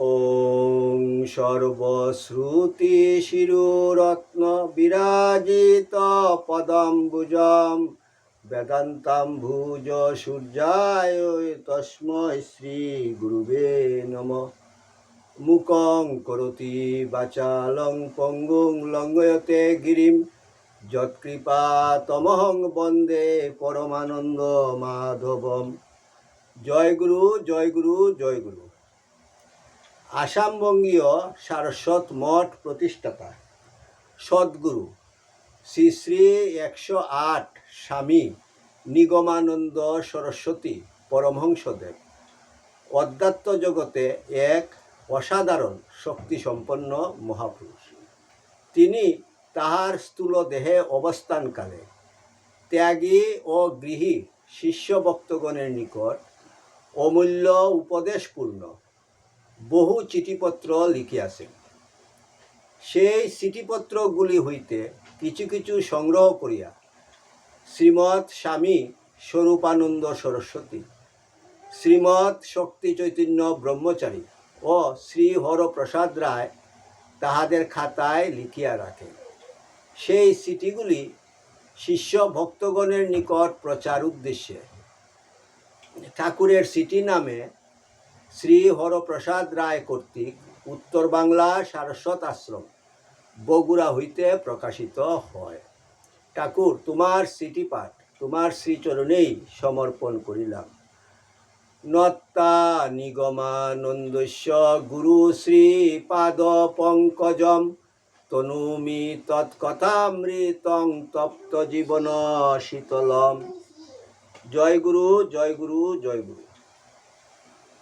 ॐ सर्वश्रुति शिरोरत्न विराजित पदम्बुजं वेदान्ताम्बुज सूर्याय तस्मै श्रीगुरुवे नमः মুকং করতি বাচালং পঙ্গুং লঙ্ঘয়তে গিরিম যৎকৃপা তমহং বন্দে পরমানন্দ মাধবম জয় গুরু জয় গুরু জয় গুরু আসামবঙ্গীয় সারস্বত মঠ প্রতিষ্ঠাতা। সদ্গুরু শ্রী শ্রী একশো আট স্বামী নিগমানন্দ সরস্বতী পরমহংসদেব। অধ্যাত্ম জগতে এক অসাধারণ শক্তিসম্পন্ন মহাপুরুষ। তিনি তাহার স্থূল দেহে অবস্থানকালে ত্যাগী ও গৃহী শিষ্য ভক্তগণের নিকট অমূল্য উপদেশপূর্ণ বহু চিঠিপত্র লিখিয়াছেন সেই চিঠিপত্রগুলি হইতে কিছু কিছু সংগ্রহ করিয়া শ্রীমৎ স্বামী স্বরূপানন্দ সরস্বতী, শ্রীমৎ শক্তি চৈতন্য ব্রহ্মচারী ও শ্রী হরপ্রসাদ রায় তাহাদের খাতায় লিখিয়া রাখেন সেই চিঠিগুলি শিষ্য ভক্তগণের নিকট প্রচার উদ্দেশ্যে। ঠাকুরের সিটি নামে শ্রী হরপ্রসাদ রায় কর্তৃক উত্তর বাংলা সারস্বত আশ্রম, বগুড়া হইতে প্রকাশিত হয়। ঠাকুর, তোমার সিটি পাঠ তোমার শ্রীচরণেই সমর্পণ করিলাম। নত্তা নিগমানন্দস্য গুরু শ্রী পাদ পঙ্কজম, তনুমি তৎকথামৃতং তপ্ত জীবন শীতলম। জয় গুরু জয় গুরু জয় গুরু।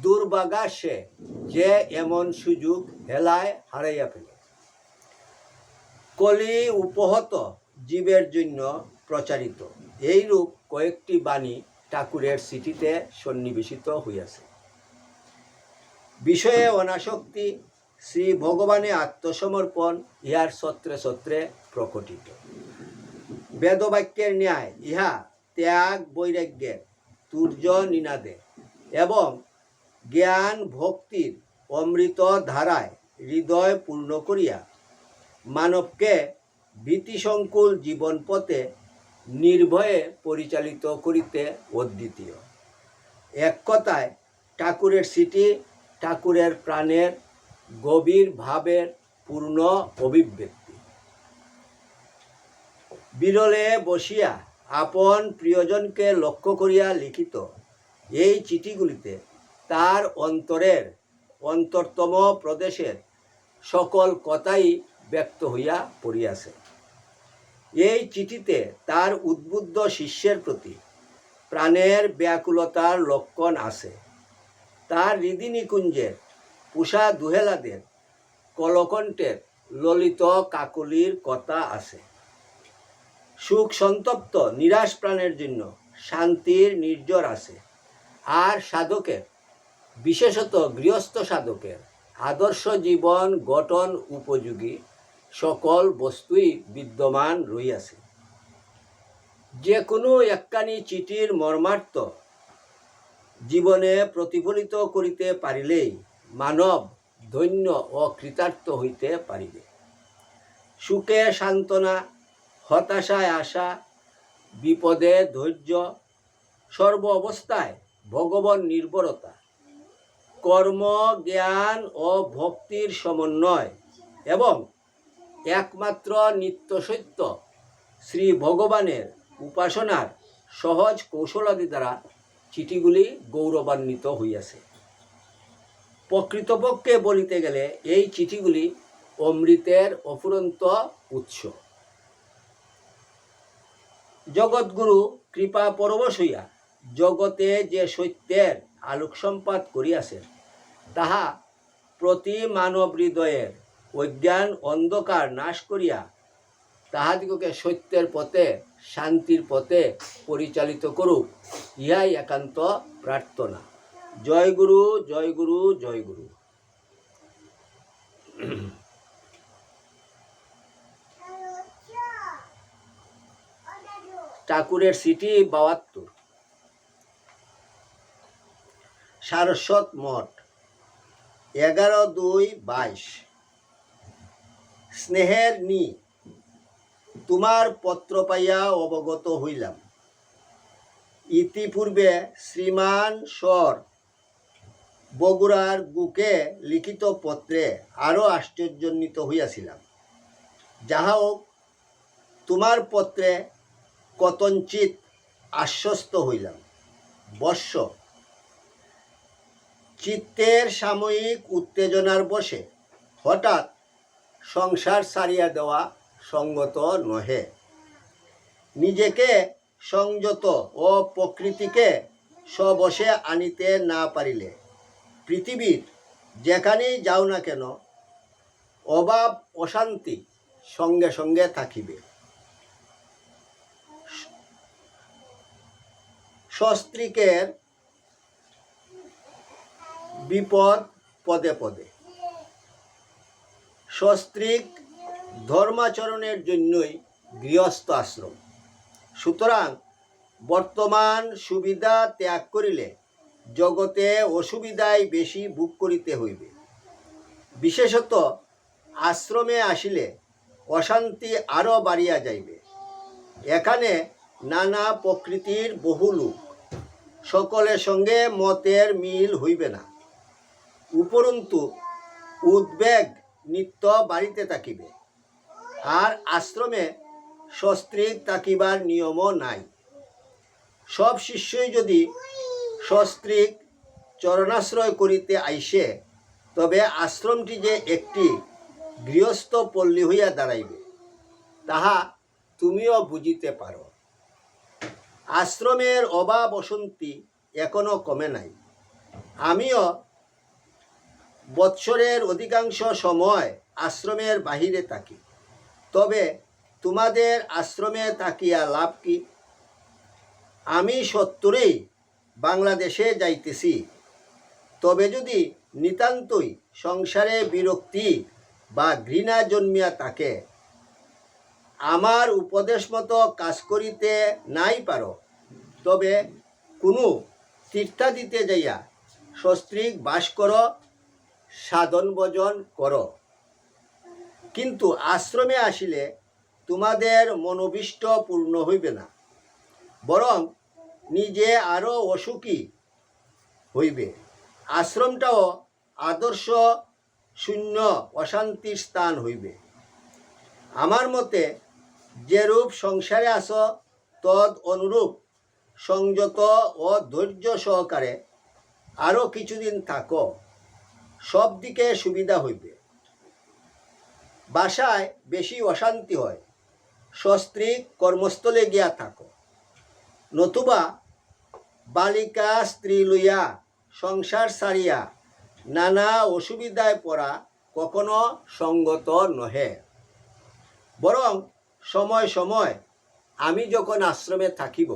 দুর্বাগা সে যে এমন সুযোগ হেলায় হারাইয়া ফেলে। কলি উপহত জীবের জন্য প্রচারিত। এইরূপ কয়েকটি বাণী ঠাকুরের সিটিতে সন্নিবেশিত হইয়াছে। বিষয়ে অনাসক্তি শ্রী ভগবানে আত্মসমর্পণ ইহার সত্রে সত্রে প্রকটিত। বেদবাক্যের ন্যায় ইহা ত্যাগ বৈরাগ্যের, তুর্য নিনাদে এবং জ্ঞান ভক্তির অমৃত ধারায় হৃদয় পূর্ণ করিয়া মানবকে ভীতিসংকুল জীবন পথে নির্ভয়ে পরিচালিত করিতে অদ্বিতীয়। এক কথায়, ঠাকুরের সিটি ঠাকুরের প্রাণের গভীর ভাবের পূর্ণ অভিব্যক্তি। বিরলে বসিয়া আপন প্রিয়জনকে লক্ষ্য করিয়া লিখিত এই চিঠিগুলিতে তার অন্তরের, অন্তরতম প্রদেশের সকল কথাই ব্যক্ত হইয়া পড়িয়াছে। এই চিঠিতে তার উদ্বুদ্ধ শিষ্যের প্রতি প্রাণের ব্যাকুলতার লক্ষণ আছে। তার হৃদি নিকুঞ্জের পুষা দুহেলাদের কলকণ্ঠের ললিত কাকলির কথা আছে। সুখ সন্তপ্ত, নিরাশ প্রাণের জন্য শান্তির নির্জর আছে। আর সাধকের বিশেষত গৃহস্থ সাধকের আদর্শ জীবন গঠন উপযোগী সকল বস্তুই বিদ্যমান রইয়াছে। যে কোনো একখানি চিঠির মর্মার্থ জীবনে প্রতিফলিত করিতে পারিলেই মানব ধন্য ও কৃতার্থ হইতে পারিবে। সুখে সান্ত্বনা, হতাশায় আশা, বিপদে ধৈর্য, সর্ব অবস্থায় ভগবান নির্ভরতা কর্ম, জ্ঞান ও ভক্তির সমন্বয় এবং একমাত্র নিত্য সত্য শ্রী ভগবানের উপাসনার সহজ কৌশলাদি দ্বারা চিঠিগুলি গৌরবান্বিত হইয়াছে। প্রকৃতপক্ষে বলিতে গেলে এই চিঠিগুলি অমৃতের অফুরন্ত উৎস। জগৎগুরু কৃপা পরবশ হইয়া জগতে যে সত্যের আলোক সম্পাদ করিয়াছেন তাহা প্রতি মানব হৃদয়ের অজ্ঞান অন্ধকার নাশ করিয়া তাহাদিগকে সত্যের পথে, শান্তির পথে পরিচালিত করুক, ইহাই একান্ত প্রার্থনা। জয় গুরু জয় গুরু জয় গুরু। ঠাকুরের সিটি বাহাত্তর। সারস্বত মঠ। এগারো দুই বাইশ। স্নেহের নি, তোমার পত্র পাইয়া অবগত হইলাম। ইতিপূর্বে শ্রীমান স্বর বগুড়ার বুকে লিখিত পত্রে আরও আশ্চর্যান্বিত হইয়াছিলাম। যাহা হোক, তোমার পত্রে কতঞ্চিত আশ্বস্ত হইলাম। বর্ষ চিত্তের সাময়িক উত্তেজনার বসে। হঠাৎ সংসার সারিয়া দেওয়া সঙ্গত নহে। নিজেকে সংযত ও প্রকৃতিকে স্ববশে আনিতে না পারিলে পৃথিবীর যেখানেই যাও না কেন অভাব অশান্তি সঙ্গে সঙ্গে থাকিবে। সস্ত্রীকের বিপদ পদে পদে। সস্ত্রিক ধর্মাচরণের জন্যই গৃহস্থ আশ্রম। সুতরাং বর্তমান সুবিধা ত্যাগ করিলে জগতে অসুবিধায় বেশি ভোগ করিতে হইবে। বিশেষত আশ্রমে আসিলে অশান্তি আরও বাড়িয়া যাইবে। এখানে নানা প্রকৃতির বহু লোক। সকলের সঙ্গে মতের মিল হইবে না। উপরন্তু উদ্বেগ নিত্য বাড়িতে থাকিবে। আর আশ্রমে সস্ত্রীক থাকিবার নিয়মও নাই। সব শিষ্যই যদি সস্ত্রীক চরণাশ্রয় করিতে আইসে, তবে আশ্রমটি যে একটি গৃহস্থ পল্লী হইয়া দাঁড়াইবে, তাহা তুমিও বুঝিতে পারো। আশ্রমের অভাব অসন্তি এখনও কমে নাই। আমিও বৎসরের অধিকাংশ সময় আশ্রমের বাহিরে থাকি। তবে তোমাদের আশ্রমে থাকিয়া লাভ কি? আমি সত্তরেই বাংলাদেশে যাইতেছি। তবে যদি নিতান্তই সংসারে বিরক্তি বা ঘৃণা জন্মিয়া থাকে, আমার উপদেশ মতো কাজ করিতে নাই পারো। তবে কোনো তীর্থাদিতে যাইয়া সস্ত্রীক বাস করো সাধন ভজন করো। কিন্তু আশ্রমে আসিলে তোমাদের মনোবিষ্ট পূর্ণ হইবে না, বরং নিজে আরও অসুখী হইবে। আশ্রমটাও আদর্শ শূন্য অশান্তির স্থান হইবে। আমার মতে, যেরূপ সংসারে আস তদ অনুরূপ সংযত ও ধৈর্য সহকারে আরও কিছুদিন থাকো। সব দিকে সুবিধা হইবে। বাসায় বেশি অশান্তি হয়। সস্ত্রীক কর্মস্থলে গিয়া থাকো। নতুবা বালিকা স্ত্রী লইয়া সংসার সারিয়া নানা অসুবিধায় পড়া কখনো সঙ্গত নহে। বরং সময় সময় আমি যখন আশ্রমে থাকিব,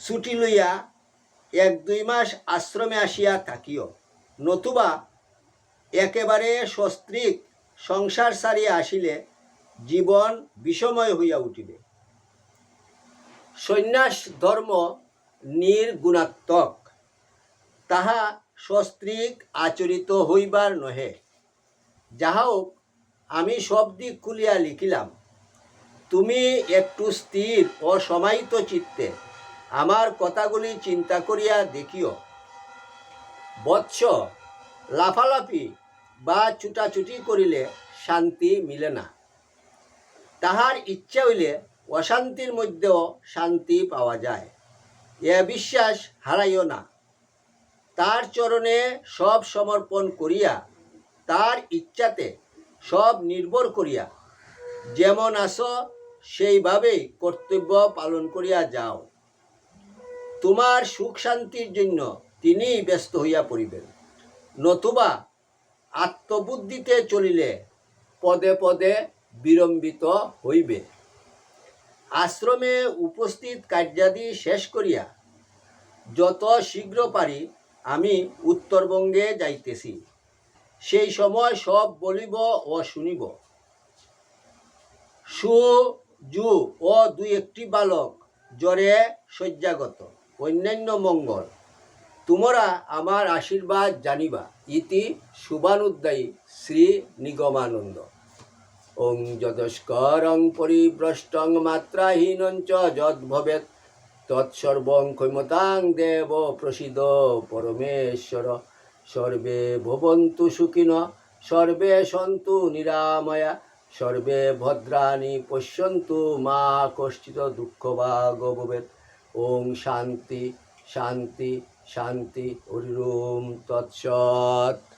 ছুটি লইয়া এক দুই মাস আশ্রমে আসিয়া থাকিও। নতুবা একেবারে সস্ত্রীক সংসার সারিয়া আসিলে জীবন বিষময় হইয়া উঠিবে। সন্ন্যাস ধর্ম নির্গুণাত্মক। তাহা সস্ত্রীক আচরিত হইবার নহে। যাহা হোক, আমি সব দিক খুলিয়া লিখিলাম, তুমি একটু স্থির ও সমাহিত চিত্তে আমার কথাগুলি চিন্তা করিয়া দেখিও। বৎস, লাফালাফি বা ছুটাছুটি করিলে শান্তি মিলে না। তাহার ইচ্ছা হইলে অশান্তির মধ্যেও শান্তি পাওয়া যায়, এ বিশ্বাস হারাইও না। তার চরণে সব সমর্পণ করিয়া, তার ইচ্ছাতে সব নির্ভর করিয়া, যেমন আসো সেইভাবেই কর্তব্য পালন করিয়া যাও। তোমার সুখ শান্তির জন্য তিনিই ব্যস্ত হইয়া পড়িবেন। নতুবা আত্মবুদ্ধিতে চলিলে পদে পদে বিলম্বিত হইবে। আশ্রমে উপস্থিত কার্যাদি শেষ করিয়া যত শীঘ্র পারি আমি উত্তরবঙ্গে যাইতেছি। সেই সময় সব বলিব ও শুনিব। সু জু ও দুই একটি বালক জ্বরে শয্যাগত, অন্যান্য মঙ্গল। তোমরা আমার আশীর্বাদ জানিবা। ইতি শুভানুদ্দায়ী শ্রী নিগমানন্দ। ওং যদস্করং পরিভ্রষ্টং মাত্রাহীনং চ যদ্ভবেৎ। তৎসর্বং ক্ষমতাং দেব প্রসিদ পরমেশ্বর। সর্বে ভবন্তু সুখিন, সর্বে সন্তু নিরাময়া। সর্বে ভদ্রাণি পশ্যন্তু মা কষ্টিত দুঃখ ভাগ ভবেৎ। ওং শান্তি শান্তি। শান্তি হরিম তৎসৎ।